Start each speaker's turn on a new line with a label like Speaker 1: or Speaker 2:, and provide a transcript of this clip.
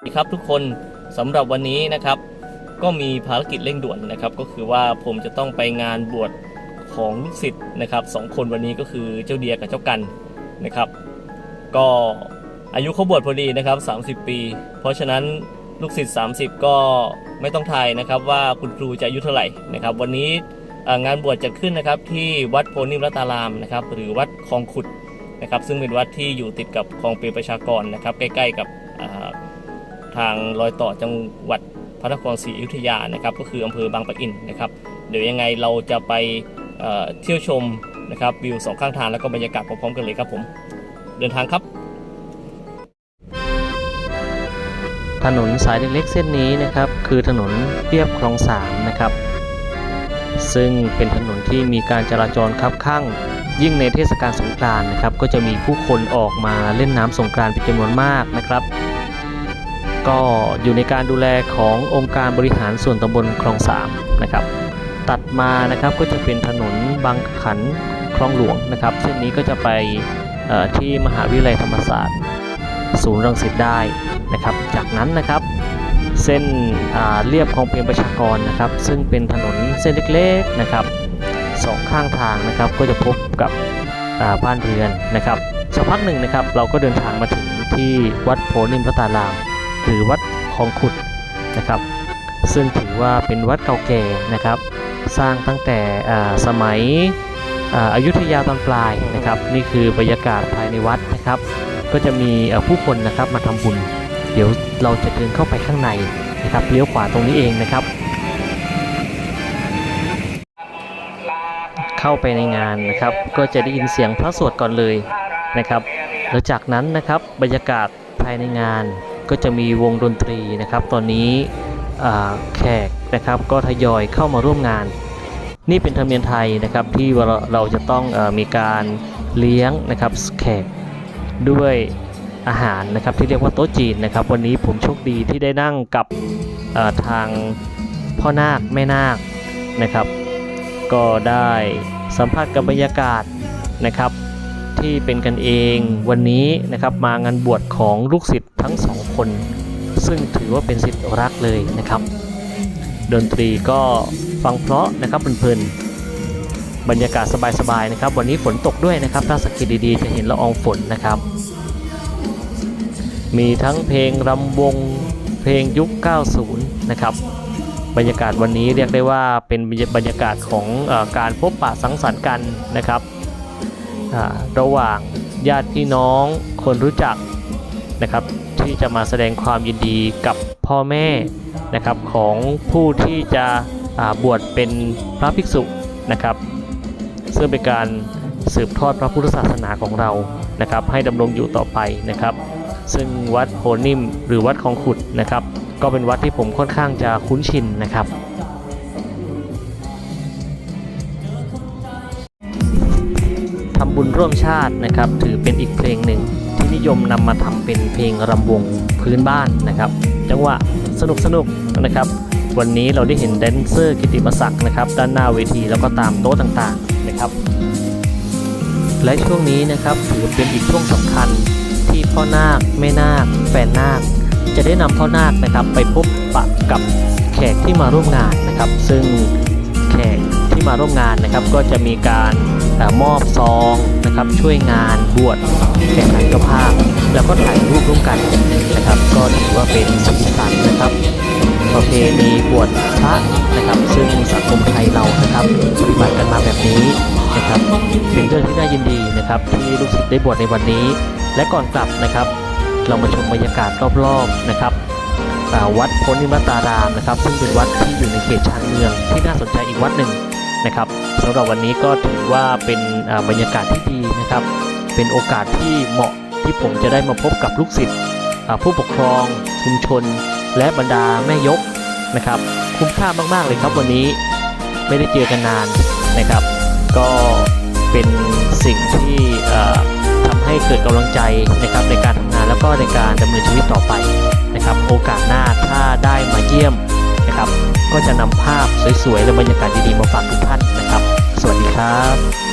Speaker 1: สวัสดีครับทุกคนสำหรับวันนี้นะครับ ก็มีภารกิจเร่งด่วนนะครับ ก็คือว่าผมจะต้องไปงานบวชของลูกศิษย์นะครับสองคนวันนี้ก็คือเจ้าเดียกับเจ้ากันนะครับ ก็อายุเขาบวชพอดีนะครับ 30 ปี เพราะฉะนั้นลูกศิษย์ 30 ก็ไม่ต้องทายนะครับว่าคุณครูจะอายุเท่าไหร่นะครับ วันนี้งานบวชจัดขึ้นนะครับที่วัดโพนิมรัตารามนะครับ หรือวัดคลองขุดนะครับ ซึ่งเป็นวัดที่อยู่ติดกับคลองเปรประชากรนะครับ ใกล้ ๆ กับ ทางรอยต่อจังหวัดพระนครศรีอยุธยานะครับ ก็คืออำเภอบางปะอินนะครับ เดี๋ยวยังไงเราจะไปเเที่ยวชมนะครับวิวสองข้างทางแล้วก็บรรยากาศพร้อมๆกันเลยครับผม เดินทางครับ
Speaker 2: ถนนสายเล็กๆเส้นนี้นะครับ คือถนนเรียบคลองสามนะครับ ซึ่งเป็นถนนที่มีการจราจรคับข้างยิ่งในเทศกาลสงกรานต์นะครับ ก็จะมีผู้คนออกมาเล่นน้ำสงกรานต์เป็นจำนวนมากนะครับ ก็อยู่ในการดูแลขององค์การบริหารส่วนตำบลคลองสามนะครับ ตัดมานะครับก็จะเป็นถนนบางขันคลองหลวงนะครับ เส้นนี้ก็จะไปที่มหาวิทยาลัยธรรมศาสตร์ ศูนย์รังสิตได้นะครับ จากนั้นนะครับเส้นเรียบคลองเปรมประชากรนะครับ ซึ่งเป็นถนนเส้นเล็กๆนะครับสองข้างทางนะครับก็จะพบกับบ้านเรือนนะครับสักพักหนึ่งนะครับ เราก็เดินทางมาถึงที่วัดโพนิมพระตาราม หรือวัดคลองขุดนะครับ ซึ่งถือว่าเป็นวัดเก่าแก่นะครับ สร้างตั้งแต่สมัยอายุธยาตอนปลายนะครับ นี่คือบรรยากาศภายในวัดนะครับ ก็จะมีผู้คนนะครับมาทำบุญ เดี๋ยวเราจะเดินเข้าไปข้างในนะครับเลี้ยวขวาตรงนี้เองนะครับ เข้าไปในงานนะครับ ก็จะได้ยินเสียงพระสวดก่อนเลยนะครับแล้วจากนั้นนะครับบรรยากาศภายในงาน ก็จะมีวงดนตรีนะครับ ตอนนี้แขกนะครับก็ทยอยเข้ามาร่วมงาน นี่เป็นธรรมเนียมไทยนะครับที่เราเราจะต้องอมีการเลี้ยงนะครับแขกด้วยอาหารนะครับที่เรียกว่าโต๊ะจีนนะครับ วันนี้ผมโชคดีที่ได้นั่งกับทางพ่อนาคแม่นาคนะครับ ก็ได้สัมผัสกับบรรยากาศนะครับ ที่เป็นกันเองวันนี้นะครับมางานบวชของลูกศิษย์ทั้งสองคน ซึ่งถือว่าเป็นศิษย์รักเลยนะครับ ดนตรีก็ฟังเพราะนะครับเพลินๆบรรยากาศสบายๆนะครับ วันนี้ฝนตกด้วยนะครับ ถ้าสังเกตดีๆจะเห็นละอองฝนนะครับ มีทั้งเพลงรำวงเพลงยุค 90 นะครับบรรยากาศวันนี้เรียกได้ว่าเป็นบรรยากาศของอการพบปะสังสรรค์กันนะครับ ระหว่างญาติพี่น้องคนรู้จักนะครับที่จะมาแสดงความยินดีกับพ่อแม่นะครับของผู้ที่จะบวชเป็นพระภิกษุนะครับ ซึ่งเป็นการสืบทอดพระพุทธศาสนาของเรานะครับ ให้ดำรงอยู่ต่อไปนะครับ ซึ่งวัดโพนิมหรือวัดคลองขุดนะครับ ก็เป็นวัดที่ผมค่อนข้างจะคุ้นชินนะครับ บุญร่วมชาตินะครับ ถือเป็นอีกเพลงหนึ่งที่นิยมนำมาทำเป็นเพลงรำวงพื้นบ้านนะครับ จังหวะสนุกสนุกนะครับ วันนี้เราได้เห็นแดนเซอร์กิติมศักดิ์นะครับ ด้านหน้าเวทีแล้วก็ตามโต๊ะต่างๆนะครับ และช่วงนี้นะครับถือเป็นอีกช่วงสำคัญที่พ่อนาคแม่นาคแฟนนาค จะได้นำพ่อนาคนะครับ ไปพบปะกับแขกที่มาร่วมงานนะครับ ซึ่งแขกที่มาร่วมงานนะครับ ก็จะมีการ มอบซองนะครับช่วยงานบวชแข่งขันเจ้าภาพ แล้วก็ถ่ายรูปร่วมกันนะครับ ก็ถือว่าเป็นสีสันนะครับประเพณีบวชพระนะครับ ซึ่งสังคมไทยเรานะครับปฏิบัติกันมาแบบนี้นะครับเป็นเรื่องที่น่ายินดีนะครับ ที่ลูกศิษย์ได้บวชในวันนี้ และก่อนกลับนะครับ เรามาชมบรรยากาศรอบๆนะครับวัดโพนิมัตารามนะครับ ซึ่งเป็นวัดที่อยู่ในเขตชานเมืองที่น่าสนใจอีกวัดหนึ่ง นะครับสำหรับวันนี้ก็ถือว่าเป็นบรรยากาศที่ดีนะครับ เป็นโอกาสที่เหมาะที่ผมจะได้มาพบกับลูกศิษย์ผู้ปกครองชุมชน และบรรดาแม่ยกนะครับ คุ้มค่ามากๆเลยครับวันนี้ไม่ได้เจอกันนานนะครับ ก็เป็นสิ่งที่เอ่อทำให้เกิดกำลังใจนะครับในการทำงานแล้วก็ในการดำเนินชีวิตต่อไปนะครับ โอกาสหน้าถ้าได้มาเยี่ยม นะครับ ก็จะนำภาพสวยๆและบรรยากาศดีๆมาฝากทุกท่านนะครับ สวัสดีครับ